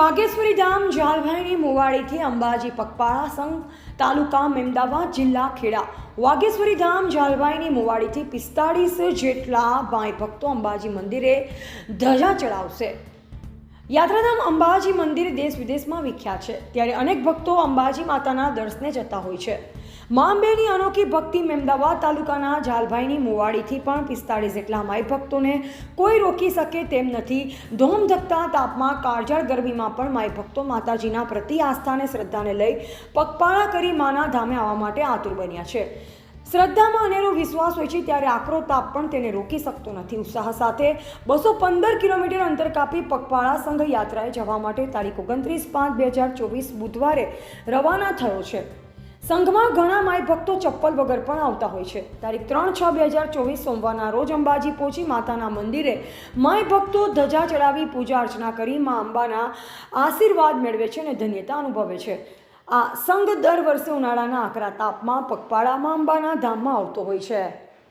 વાઘેશ્વરી ધામ જાલભાઈની મુવાડીથી અંબાજી પગપાળા સંઘ, તાલુકા મેમદાવાદ જિલ્લા ખેડા. વાઘેશ્વરી ધામ ઝાલભાઈની મોવાડીથી પિસ્તાળીસ જેટલા ભાઈ ભક્તો અંબાજી મંદિરે ધજા ચડાવશે. યાત્રાધામ અંબાજી મંદિર દેશ વિદેશમાં વિખ્યાત છે. ત્યારે અનેક ભક્તો અંબાજી માતાના દર્શને જતા હોય છે. મા અંબેની અનોખી ભક્તિ મેમદાવાદ તાલુકાના જાલભાઈની મુવાડીથી પણ પિસ્તાળીસ જેટલા માઈ ભક્તોને કોઈ રોકી શકે તેમ નથી. ધોમધકતા તાપમાં કાળજાળ ગરમીમાં પણ માઈ ભક્તો માતાજીના પ્રતિ આસ્થાને શ્રદ્ધાને લઈ પગપાળા કરી માના ધામે આવવા માટે આતુર બન્યા છે. શ્રદ્ધામાં અનેરો વિશ્વાસ હોય છે ત્યારે આકરો તાપ પણ તેને રોકી શકતો નથી. ઉત્સાહ સાથે બસો પંદર કિલોમીટર અંતર કાપી પગપાળા સંઘ યાત્રાએ જવા માટે તારીખ ઓગણત્રીસ પાંચ બે હજાર ચોવીસ બુધવારે રવાના થયો છે. સંઘમાં ઘણા માય ભક્તો ચપ્પલ વગર પણ આવતા હોય છે. તારીખ ત્રણ છ બે હજાર ચોવીસ સોમવારના રોજ અંબાજી પહોંચી માતાના મંદિરે માય ભક્તો ધજા ચડાવી પૂજા અર્ચના કરી મા અંબાના આશીર્વાદ મેળવે છે અને ધન્યતા અનુભવે છે. આ સંઘ દર વર્ષે ઉનાળાના આકરા તાપમાં, પગપાળામાં, અંબાના ધામમાં આવતો હોય છે.